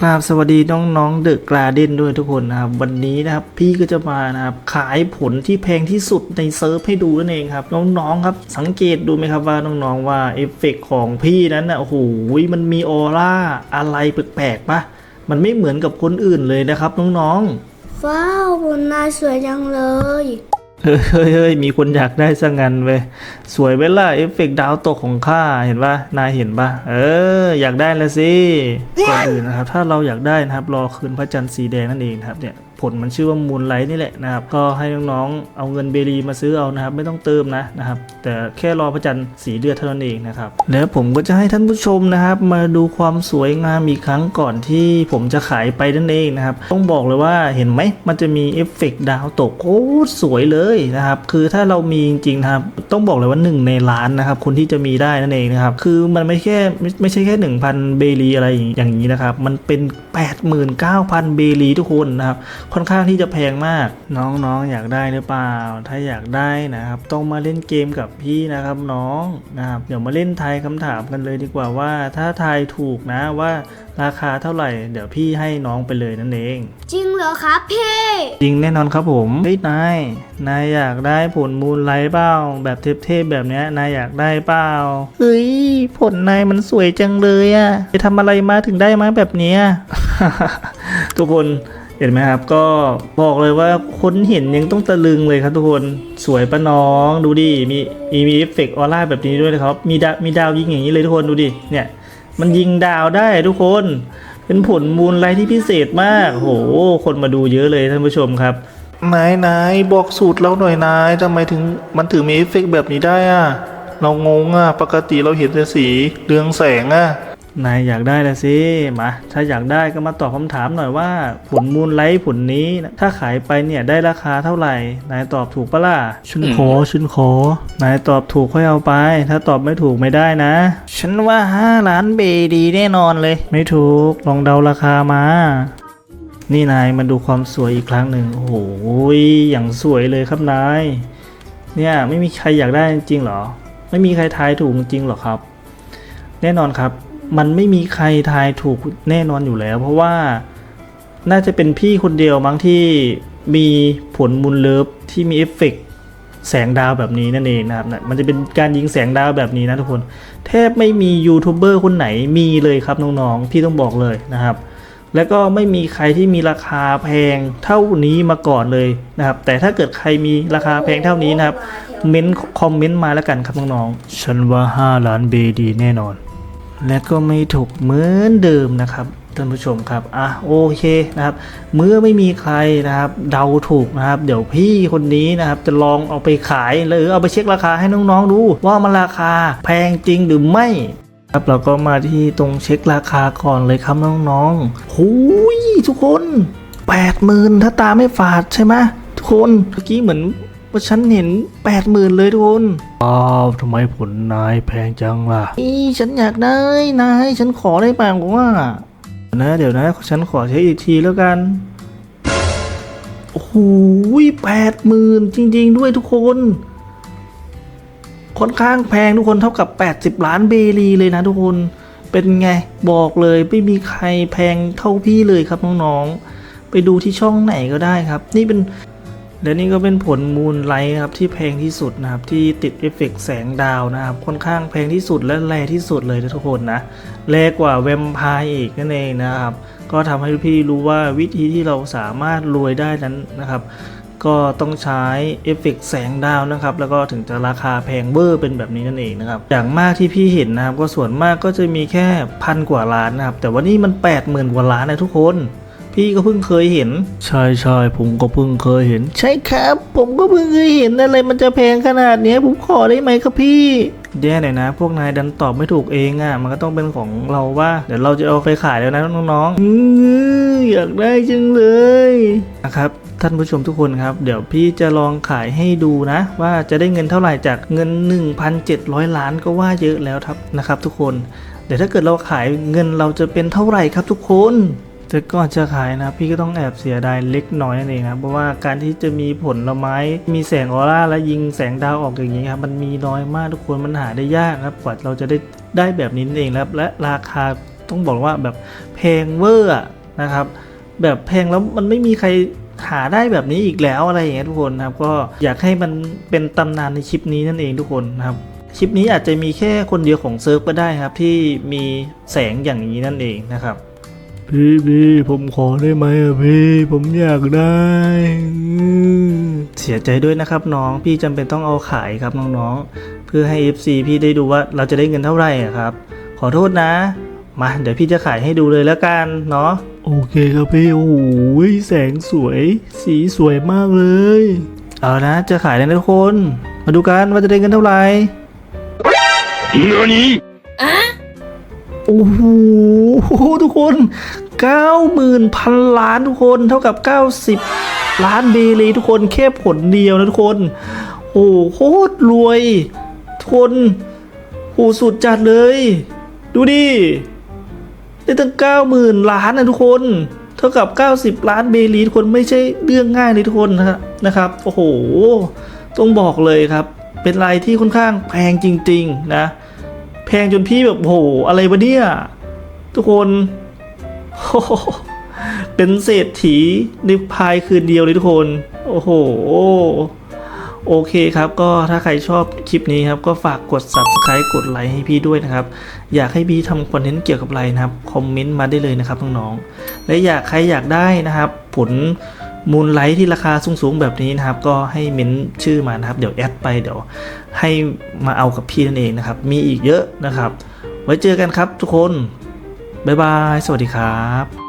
กราบสวัสดีน้องๆเดอะกราเด้นด้วยทุกคนนะครับ วันนี้นะครับพี่ก็จะมานะครับขายผลที่แพงที่สุดในเซิร์ฟให้ดูนั่นเองครับ น้องๆครับสังเกตดูไหมครับว่าน้องๆว่าเอฟเฟกต์ของพี่นั้นนะโอ้โหมันมีออร่าอะไรแปลกๆปะมันไม่เหมือนกับคนอื่นเลยนะครับน้องๆว้าวบนนายสวยจังเลย เฮ้ยเฮ้ยเฮ้ยมีคนอยากได้ซะงั้นเว้ยสวยเวล่ะเอฟเฟกต์ดาวตกของข้าเห็นปะนายเห็นปะเออ อยากได้ละสิก่อนอื่นนะครับ ถ้าเราอยากได้นะครับ รอคืนพระจันทร์สีแดงนั่นเองนะครับเนี่ย ผลมันชื่อว่ามูลไลท์นี่แหละนะครับก็ให้น้องๆเอาเงินเบรีมาซื้อเอานะครับ ไม่ต้องเติมนะนะครับ แต่แค่รอพระจันทร์สีเดือดเท่านั้นเองนะครับแล้วผมก็จะให้ท่านผู้ชมนะครับ มาดูความสวยงามอีกครั้งก่อนที่ผมจะขายไปนั่นเองนะครับ ต้องบอกเลยว่าเห็นไหมมันจะมีเอฟเฟกต์ดาวตกโคตรสวยเลยนะครับ คือถ้าเรามีจริงๆนะครับ ต้องบอกเลยว่าหนึ่งในล้านนะครับคนที่จะมีได้นั่นเองนะครับ คือมันไม่แค่ไม่ไม่ใช่แค่ 1,000 เบรีอะไรอย่างนี้นะครับ มันเป็น 89,000 เบรีทุกคนนะครับค่อนข้างที่จะแพงมาก น้องๆอยากได้หรือเปล่า ถ้าอยากได้นะครับ ต้องมาเล่นเกมกับพี่นะครับน้องนะครับเดี๋ยวมาเล่นทายคำถามกันเลยดีกว่าว่า ถ้าทายถูกนะว่าราคาเท่าไหร่ เดี๋ยวพี่ให้น้องไปเลยนั่นเอง จริงเหรอครับพี่จริงแน่นอนครับผมเฮ้ยนายนายอยากได้ผลมูลไลท์เปล่าแบบเทพๆแบบเนี้ยนายอยากได้เปล่าเฮ้ยผลนายมันสวยจังเลยอะไปทำอะไรมาถึงได้มาแบบเนี้ยทุกคน เห็นไหมครับ ก็บอกเลยว่าคนเห็นยังต้องตะลึงเลยครับทุกคนสวยปะน้องดูดิมีมีมีเอฟเฟกต์ออร่าแบบนี้ด้วยนะครับ มีดาวมีดาวยิงอย่างนี้เลยทุกคนดูดิเนี่ย มันยิงดาวได้ทุกคน เป็นผลมูลไลท์ที่พิเศษมากโหคนมาดูเยอะเลยท่านผู้ชมครับนายนายบอกสูตรเราหน่อยนายทำไมถึงมันถึงมีเอฟเฟกต์แบบนี้ได้อะเรางงอะปกติเราเห็นแต่สีเรืองแสงอะ นายอยากได้ละสิมาถ้าอยากได้ก็มาตอบคำถามหน่อยว่า ผลมูลไลท์ผลนี้ ถ้าขายไปเนี่ยได้ราคาเท่าไหร่ นายตอบถูกปะล่ะฉันขอฉันขอนายตอบถูกค่อยเอาไป ถ้าตอบไม่ถูกไม่ได้นะ ฉันว่า5ล้านเบดีแน่นอนเลย ไม่ถูกลองเดาราคามา นี่นายมาดูความสวยอีกครั้งหนึ่งโอ้โหอย่างสวยเลยครับนายเนี่ยไม่มีใครอยากได้จริงๆหรอ ไม่มีใครทายถูกจริงๆหรอครับ แน่นอนครับ มันไม่มีใครทายถูกแน่นอนอยู่แล้ว เพราะว่าน่าจะเป็นพี่คนเดียวมั้งที่มีผลมูลเลิฟที่มีเอฟเฟกต์แสงดาวแบบนี้นั่นเองนะครับมันจะเป็นการยิงแสงดาวแบบนี้นะทุกคน แทบไม่มียูทูบเบอร์คนไหนมีเลยครับน้องๆ พี่ต้องบอกเลยนะครับ แล้วก็ไม่มีใครที่มีราคาแพงเท่านี้มาก่อนเลยนะครับ แต่ถ้าเกิดใครมีราคาแพงเท่านี้นะครับ เม้นคอมเมนต์มาแล้วกันครับน้องๆ ฉันว่า 5 ล้านเบดีแน่นอน และก็ไม่ถูกเหมือนเดิมนะครับท่านผู้ชมครับอะโอเคนะครับ เมื่อไม่มีใครนะครับ เดาถูกนะครับ เดี๋ยวพี่คนนี้นะครับ จะลองเอาไปขายหรือเอาไปเช็คราคาให้น้องๆดู ว่ามันราคาแพงจริงหรือไม่ครับเราก็มาที่ตรงเช็คราคาก่อนเลยครับน้องๆหูยทุกคนแปดหมื่นถ้าตาไม่ฝาดใช่ไหมทุกคนเมื่อกี้เหมือน ว่าฉันเห็นแปดหมื่นเลยทุกคนอ้าวทำไมผลนายแพงจังล่ะอีฉันอยากได้นายฉันขอได้ป่าวว่านะ เดี๋ยวนะ ฉันขอเช็คอีกทีแล้วกัน โอ้โหแปดหมื่นจริง ๆ ด้วยทุกคนค่อนข้างแพงทุกคนเท่ากับ 80 ล้านเบรีเลยนะทุกคนเป็นไงบอกเลยไม่มีใครแพงเท่าพี่เลยครับน้องๆไปดูที่ช่องไหนก็ได้ครับ นี่เป็น และนี่ก็เป็นผลมูลไลท์ครับที่แพงที่สุดนะครับที่ติดเอฟเฟกต์แสงดาวนะครับค่อนข้างแพงที่สุดและแรงที่สุดเลยนะทุกคนนะแรงกว่าแวมไพร์อีกนั่นเองนะครับก็ทำให้พี่รู้ว่าวิธีที่เราสามารถรวยได้นั้นนะครับก็ต้องใช้เอฟเฟกต์แสงดาวนะครับ แล้วก็ถึงจะราคาแพงเบอร์เป็นแบบนี้นั่นเองนะครับ อย่างมากที่พี่เห็นนะครับ ก็ส่วนมากก็จะมีแค่พันกว่าล้านนะครับ แต่ว่านี่มัน 8 0,000 กว่าล้านนะทุกคน พี่ก็เพิ่งเคยเห็น ใช่ใช่ผมก็เพิ่งเคยเห็น ใช่ครับ ผมก็เพิ่งเคยเห็นอะไรมันจะแพงขนาดนี้ผมขอได้ไหมครับพี่แย่หน่อยนะ พวกนายดันตอบไม่ถูกเองอะ่ะ มันก็ต้องเป็นของเราว่า เดี๋ยวเราจะเอาไปขายแล้วนะน้องๆอื้ออยากได้จังเลยนะครับท่านผู้ชมทุกคนครับ เดี๋ยวพี่จะลองขายให้ดูนะ ว่าจะได้เงินเท่าไหร่จากเงิน 1,700 ล้านก็ว่าเยอะแล้วครับนะครับ ทุกคนเดี๋ยวถ้าเกิดเราขายเงินเราจะเป็นเท่าไหร่ครับทุกคน แต่ก่อนจะขายนะพี่ก็ต้องแอบเสียดายเล็กน้อยนั่นเองครับเพราะว่าการที่จะมีผลไม้มีแสงออร่าและยิงแสงดาวออกอย่างนี้ครับมันมีน้อยมากทุกคนมันหาได้ยากครับกว่าเราจะได้ได้แบบนี้นั่นเองครับและราคาต้องบอกว่าแบบแพงเวอร์นะครับแบบแพงแล้วมันไม่มีใครหาได้แบบนี้อีกแล้วอะไรอย่างเงี้ยทุกคนนะครับก็อยากให้มันเป็นตำนานในคลิปนี้นั่นเองทุกคนนะครับคลิปนี้อาจจะมีแค่คนเดียวของเซิร์ฟก็ได้ครับที่มีแสงอย่างนี้นั่นเองนะครับ พี่พี่ผมขอได้ไหมอะพี่ผมอยากได้เสียใจด้วยนะครับน้องพี่จำเป็นต้องเอาขายครับน้องๆ เพื่อให้ FC พี่ได้ดูว่าเราจะได้เงินเท่าไหร่อะครับ ขอโทษนะ มาเดี๋ยวพี่จะขายให้ดูเลยแล้วกันเนาะโอเคครับพี่โอ้โหแสงสวย สีสวยมากเลย เอานะจะขายแล้วนะทุกคน มาดูกันว่าจะได้เงินเท่าไหร่ โอ้โหทุกคนเก้าหมื่นพันล้านทุกคนเท่ากับ 90 ล้านเบลีทุกคนแค่ผลเดียวนะทุกคน โอ้โหโคตรรวยทุกคนโหสุดจัดเลย ดูดิได้ตั้งเก้าหมื่นล้านนะทุกคน เท่ากับ 90 ล้านเบลีทุกคนไม่ใช่เรื่องง่ายเลยทุกคนนะครับโอ้โหต้องบอกเลยครับ เป็นรายที่ค่อนข้างแพงจริง ๆ นะ พงจนพี่แบบโอ้โหอะไรวะเนี่ยทุกคนโอ้โหเป็นเศรษฐีในภายคืนเดียวเลยทุกคน โอ้โห โอเคครับ ก็ถ้าใครชอบคลิปนี้ครับ ก็ฝากกด subscribe กดไลค์ให้พี่ด้วยนะครับ อยากให้พี่ทำคอนเทนต์เกี่ยวกับอะไรนะครับ คอมเมนต์มาได้เลยนะครับน้องๆ และอยากใครอยากได้นะครับ ผล มูลไลท์ที่ราคาสูงๆแบบนี้นะครับ ก็ให้เม้นชื่อมานะครับ เดี๋ยวแอดไปเดี๋ยวให้มาเอากับพี่นั่นเองนะครับ มีอีกเยอะนะครับ ไว้เจอกันครับทุกคน บ๊ายบาย สวัสดีครับ